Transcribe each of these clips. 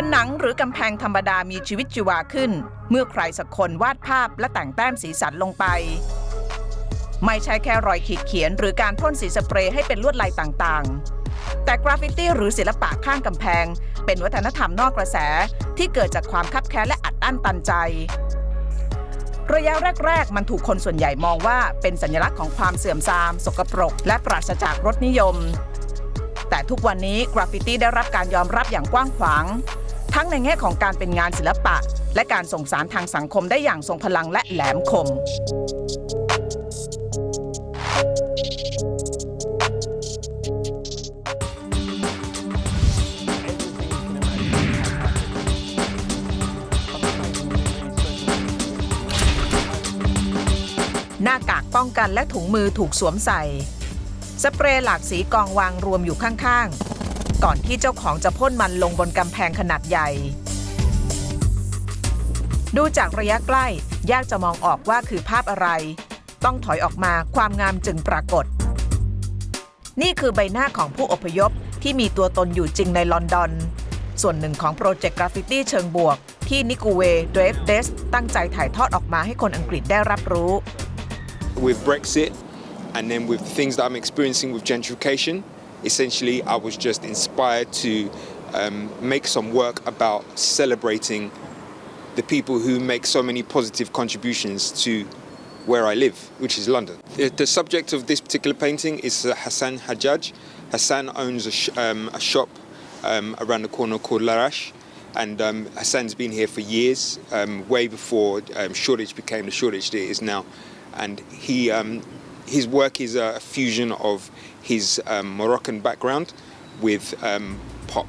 ผนังหรือกำแพงธรรมดามีชีวิตชีวาขึ้น เมื่อใครสักคนวาดภาพและแต่งแต้มสีสันลงไป ไม่ใช่แค่รอยขีดเขียน หรือการพ่นสีสเปรย์ให้เป็นลวดลายต่างๆ แต่กราฟฟิตี้หรือศิลปะข้างกำแพง เป็นวัฒนธรรมนอกกระแสที่เกิดจากความคับแค้นและอัดอั้นตันใจ ระยะแรก ๆ มันถูกคนส่วนใหญ่มองว่าเป็นสัญลักษณ์ของความเสื่อมทราม สกปรก และปราศจากรสนิยมแต่ทุกวันนี้กราฟฟิตี้ได้รับการยอมรับอย่างกว้างขวาง ทั้งในแง่ของการเป็นงานศิลปะ และการส่งสารทางสังคมได้อย่างทรงพลังและแหลมคม หน้ากากป้องกันและถุงมือถูกสวมใส่ สเปรย์หลากสีกองวางรวมอยู่ข้างๆ ก่อนที่เจ้าของจะพ่นมันลงบนกำแพงขนาดใหญ่ ดูจากระยะใกล้ยากจะมองออกว่าคือภาพอะไร ต้องถอยออกมาความงามจึงปรากฏ นี่คือใบหน้าของผู้อพยพที่มีตัวตนอยู่จริงในลอนดอน ส่วนหนึ่งของโปรเจกต์กราฟฟิตี้เชิงบวก ที่นิกูเวเดฟเดสตั้งใจถ่ายทอดออกมาให้คนอังกฤษได้รับรู้ with Brexit and then with things that I'm experiencing with gentrification, essentially I was just inspired to um, make some work about celebrating the people who make so many positive contributions to where I live, which is London. The, the subject of this particular painting is Hassan Hajjaj. Hassan owns a, sh- um, a shop um, around the corner called Larash. And um, Hassan's been here for years, um, way before um, Shoreditch became the Shoreditch that it is now. And he, his work is a fusion of his um, Moroccan background with um, pop.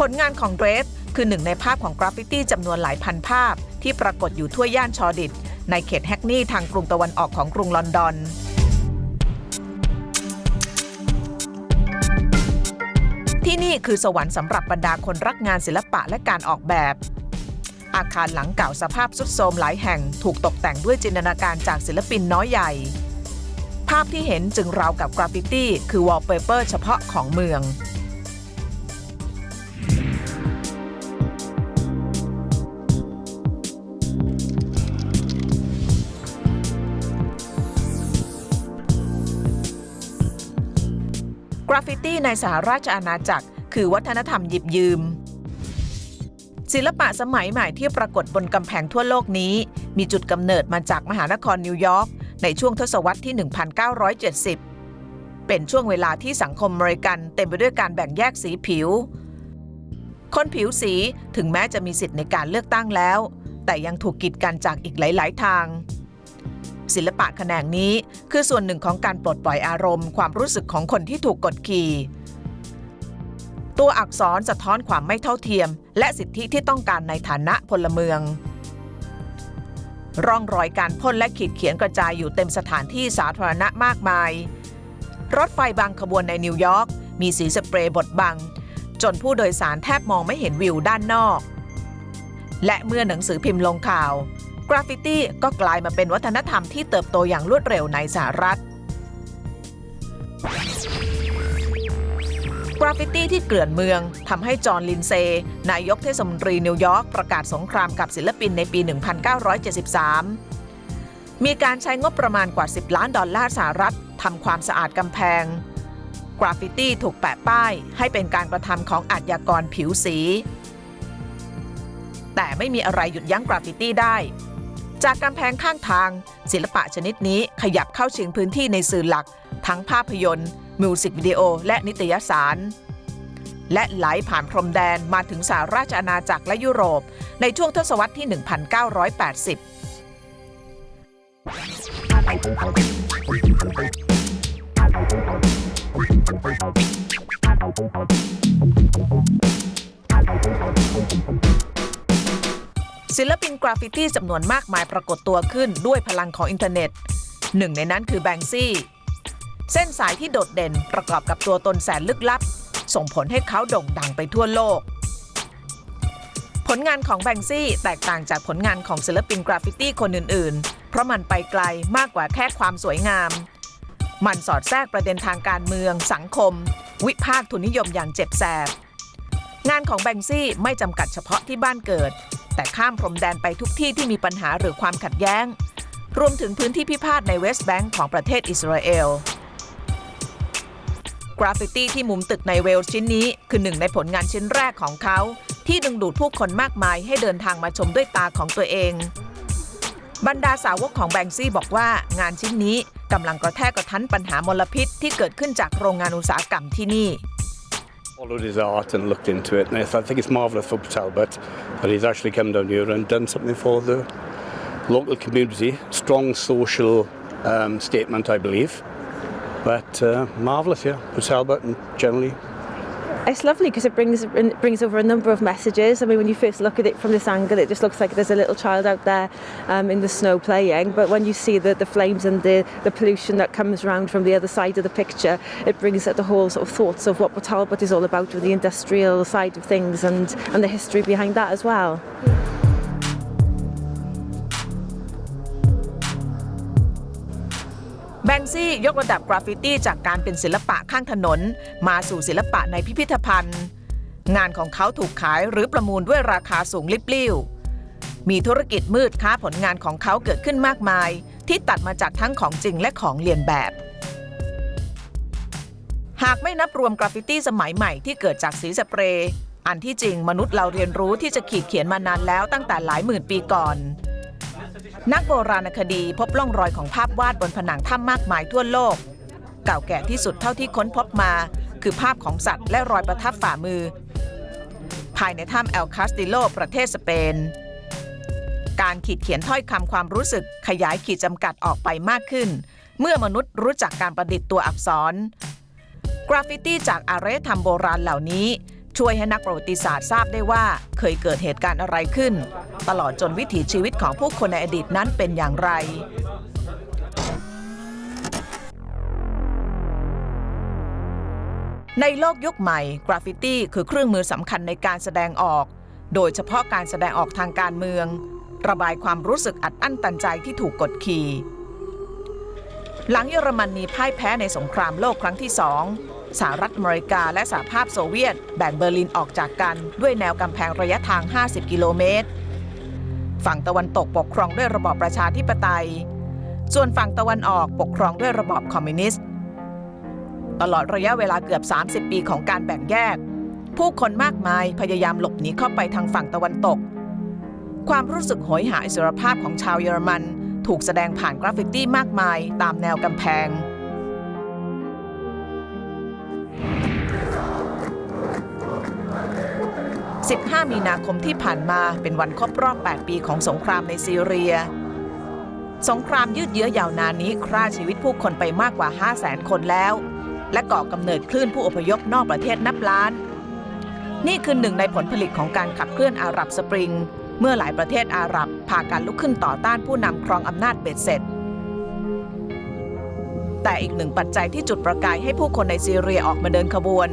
ผลงานของเดรฟคือหนึ่งในภาพของกราฟฟิตี้จำนวนหลายพันภาพ ที่ปรากฏอยู่ทั่วย่านชอดิต ในเขตแฮกนีย์ทางกรุงตะวันออกของกรุงลอนดอน ที่นี่คือสวรรค์สำหรับบรรดาคนรักงานศิลปะและการออกแบบ อาคารหลังเก่าสภาพสุดโทรมหลายแห่งถูกตกแต่งด้วยจินตนาการจากศิลปินน้อยใหญ่ ภาพที่เห็นจึงราวกับกราฟฟิตี้ คือวอลเปเปอร์เฉพาะของเมืองกราฟฟิตี้ในสหราชอาณาจักร คือวัฒนธรรมหยิบยืม ศิลปะสมัยใหม่ที่ปรากฏบนกำแพงทั่วโลกนี้ มีจุดกำเนิดมาจากมหานครนิวยอร์กในช่วงทศวรรษที่ 1970 เป็นช่วงเวลาที่สังคมอเมริกันเต็มไปด้วยการแบ่งแยกสีผิว คนผิวสีถึงแม้จะมีสิทธิ์ในการเลือกตั้งแล้ว แต่ยังถูกกีดกันจากอีกหลาย ๆ ทาง ศิลปะแขนงนี้คือส่วนหนึ่งของการปลดปล่อยอารมณ์ ความรู้สึกของคนที่ถูกกดขี่ ตัวอักษรสะท้อนความไม่เท่าเทียม และสิทธิที่ต้องการในฐานะพลเมือง ร่องรอยการพ่นและขีดเขียนกระจายอยู่เต็มสถานที่สาธารณะมากมาย รถไฟบางขบวนในนิวยอร์กมีสีสเปรย์บดบัง จนผู้โดยสารแทบมองไม่เห็นวิวด้านนอก และเมื่อหนังสือพิมพ์ลงข่าว กราฟฟิตี้ก็กลายมาเป็นวัฒนธรรมที่เติบโตอย่างรวดเร็วในสหรัฐ กราฟฟิตี้ที่เกลื่อนเมืองทำให้จอห์นลินเซ นายกเทศมนตรีนิวยอร์กประกาศสงครามกับศิลปินในปี 1973 มีการใช้งบประมาณกว่า 10 ล้านดอลลาร์สหรัฐทำความสะอาดกำแพง กราฟฟิตี้ถูกแปะป้ายให้เป็นการกระทำของอาชญากรผิวสี แต่ไม่มีอะไรหยุดยั้งกราฟฟิตี้ได้ จากกำแพงข้างทาง ศิลปะชนิดนี้ขยับเข้าชิงพื้นที่ในสื่อหลัก ทั้งภาพยนตร์ มิวสิกวิดีโอและนิตยสาร และไหลผ่านพรมแดนมาถึงสหราชอาณาจักรและยุโรป ในช่วงทศวรรษที่ 1980 ศิลปินกราฟฟิตี้จำนวนมากมายปรากฏตัวขึ้นด้วยพลังของอินเทอร์เน็ต หนึ่งในนั้นคือแบงซี่ เส้นสายที่โดดเด่นประกอบกับตัวตนแสนลึกลับ ส่งผลให้เขาโด่งดังไปทั่วโลก ผลงานของแบงซี่แตกต่างจากผลงานของศิลปินกราฟฟิตี้คนอื่น ๆ เพราะมันไปไกลมากกว่าแค่ความสวยงาม มันสอดแทรกประเด็นทางการเมือง สังคม วิพากษ์ทุนนิยมอย่างเจ็บแสบ งานของแบงซี่ไม่จำกัดเฉพาะที่บ้านเกิด แต่ข้ามพรมแดนไปทุกที่ที่มีปัญหาหรือความขัดแย้ง รวมถึงพื้นที่พิพาทในเวสต์แบงก์ของประเทศอิสราเอล กราฟฟิตี้ที่มุมตึกในเวลชิ้นนี้ คือหนึ่งในผลงานชิ้นแรกของเขา ที่ดึงดูดผู้คนมากมายให้เดินทางมาชมด้วยตาของตัวเอง บรรดาสาวกของแบงซี่บอกว่างานชิ้นนี้กำลังกระแทกกระทันปัญหามลพิษที่เกิดขึ้นจากโรงงานอุตสาหกรรมที่นี่ followed his art and looked into it. And I think it's marvellous for Talbot that he's actually come down here and done something for the local community. Strong social um, statement, I believe. But uh, marvellous, yeah, for Talbot and generally It's lovely because it brings brings over a number of messages. I mean, when you first look at it from this angle, it just looks like there's a little child out there um, in the snow playing. But when you see the, the flames and the, the pollution that comes around from the other side of the picture, it brings the whole sort of thoughts of what Talbot is all about with the industrial side of things and, and the history behind that as well. แบงซี่ยกระดับกราฟฟิตี้จากการเป็นศิลปะข้างถนน มาสู่ศิลปะในพิพิธภัณฑ์ งานของเขาถูกขายหรือประมูลด้วยราคาสูงลิบลิ่วมีธุรกิจมืดค้าผลงานของเขาเกิดขึ้นมากมาย ที่ตัดมาจากทั้งของจริงและของเลียนแบบ หากไม่นับรวมกราฟฟิตี้สมัยใหม่ที่เกิดจากสีสเปรย์อันที่จริงมนุษย์เราเรียนรู้ที่จะขีดเขียนมานานแล้วตั้งแต่หลายหมื่นปีก่อน นักโบราณคดีพบร่องรอยของภาพวาดบนผนังถ้ำมากมายทั่วโลก เก่าแก่ที่สุดเท่าที่ค้นพบมา คือภาพของสัตว์และรอยประทับฝ่ามือ ภายในถ้ำแอลคาสติโลประเทศสเปน การขีดเขียนถ้อยคำความรู้สึกขยายขีดจำกัดออกไปมากขึ้น เมื่อมนุษย์รู้จักการประดิษฐ์ตัวอักษร กราฟฟิตี้จากอารยธรรมโบราณเหล่านี้ ช่วยให้นักประวัติศาสตร์ทราบได้ว่าเคยเกิดเหตุการณ์อะไรขึ้น ตลอดจนวิถีชีวิตของผู้คนในอดีตนั้นเป็นอย่างไรในโลกยุคใหม่กราฟฟิตี้คือเครื่องมือสำคัญในการแสดงออก โดยเฉพาะการแสดงออกทางการเมือง ระบายความรู้สึกอัดอั้นตันใจที่ถูกกดขี่ หลังเยอรมนนีพ่ายแพ้ในสงครามโลกครั้งที่สองสหรัฐอเมริกาและสหภาพโซเวียต แบ่งเบอร์ลินออกจากกันด้วยแนวกำแพงระยะทาง 50 กิโลเมตร ฝั่งตะวันตกปกครองด้วยระบอบประชาธิปไตย ส่วนฝั่งตะวันออกปกครองด้วยระบอบคอมมิวนิสต์ ตลอดระยะเวลาเกือบ 30 ปีของการแบ่งแยก ผู้คนมากมายพยายามหลบหนีเข้าไปทางฝั่งตะวันตก ความรู้สึกโหยหาอิสรภาพของชาวเยอรมัน ถูกแสดงผ่านกราฟฟิตี้มากมายตามแนวกำแพง 15 มีนาคมที่ผ่านมาเป็นวันครบรอบ 8 ปีของสงครามในซีเรีย สงครามยืดเยื้อยาวนานนี้ฆ่าชีวิตผู้คนไปมากกว่า 5 0 0แสนคนแล้ว และก่อกำเนิดคลื่นผู้อพยพนอกประเทศนับล้าน นี่คือหนึ่งในผลผลิตของการขับเคลื่อนอาหรับสปริง เมื่อหลายประเทศอาหรับพากันลุกขึ้นต่อต้านผู้นำครองอำนาจเบ็ดเสร็จแต่อีกหนึ่งปัจจัยที่จุดประกายให้ผู้คนในซีเรียออกมาเดินขบวน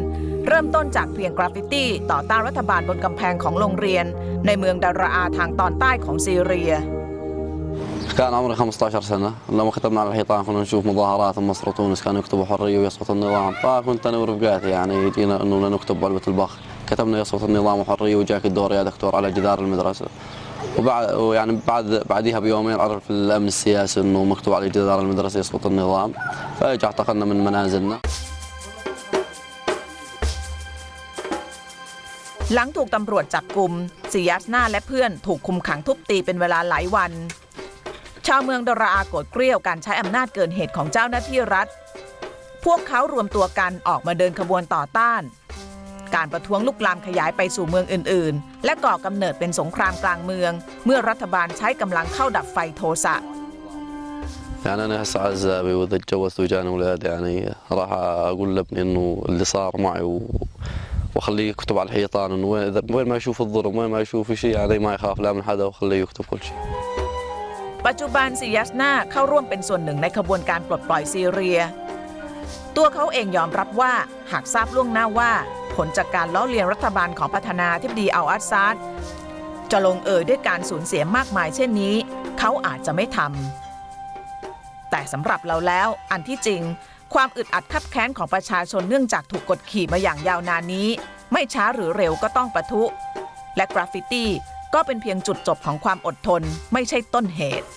เริ่มต้นจากเพียงกราฟฟิตี้ต่อต้านรัฐบาลบนกำแพงของโรงเรียน ในเมืองดาราอาทางตอนใต้ของซีเรีย كان عمري 15 سنة لما كتبنا على الحيطان كنا نشوف مظاهرات مصر وتونس كانوا يكتبوا حرية ويسقط النظام فكنت أنا ورفقاتي يعني جينا أنه نكتب بعلبة البخ كتبنا يسقط النظام وحرية وجاك الدور يا دكتور على جدار المدرسة وبعد ويعني بعد بعديها بيومين عرف الأمن السياسي أنه مكتوب على جدار المدرسة يسقط النظام فاجى اعتقلنا من منازلنا หลังถูกตำรวจจับกลุ่มซิยัสนาและเพื่อนถูกคุมขังทุบตีเป็นเวลาหลายวัน ชาวเมืองดาราอาโกรธเกรี้ยวการใช้อำนาจเกินเหตุของเจ้าหน้าที่รัฐ พวกเขารวมตัวกันออกมาเดินขบวนต่อต้าน การประท้วงลุกลามขยายไปสู่เมืองอื่น ๆ และก่อกำเนิดเป็นสงครามกลางเมือง เมื่อรัฐบาลใช้กำลังเข้าดับไฟโทสะ يعني أنا هسه عزابي وإذا تجوزت وجاني أولاد يعني راح أقول لابني إنه اللي صار معي و... واخليه يكتب على الحيطان انه وين إذا- وين ما يشوف الظلم وين ما يشوف شيء يعني ما يخاف لا من حدا وخليه يكتب كل شيء ปัจจุบันซิยัสนาเข้าร่วมเป็นส่วนหนึ่งในขบวนการปลดปล่อยซีเรีย ตัวเขาเองยอมรับว่าหากทราบล่วงหน้าว่า ผลจากการล้อเลียนรัฐบาลของประธานาธิบดีอัลอาซาดจะลงเอยด้วยการสูญเสียมากมายเช่นนี้ เขาอาจจะไม่ทำแต่สำหรับเราแล้วอันที่จริง ความอึดอัดคับแค้นของประชาชนเนื่องจากถูกกดขี่มาอย่างยาวนานนี้ ไม่ช้าหรือเร็วก็ต้องปะทุ และกราฟฟิตี้ก็เป็นเพียงจุดจบของความอดทน ไม่ใช่ต้นเหตุ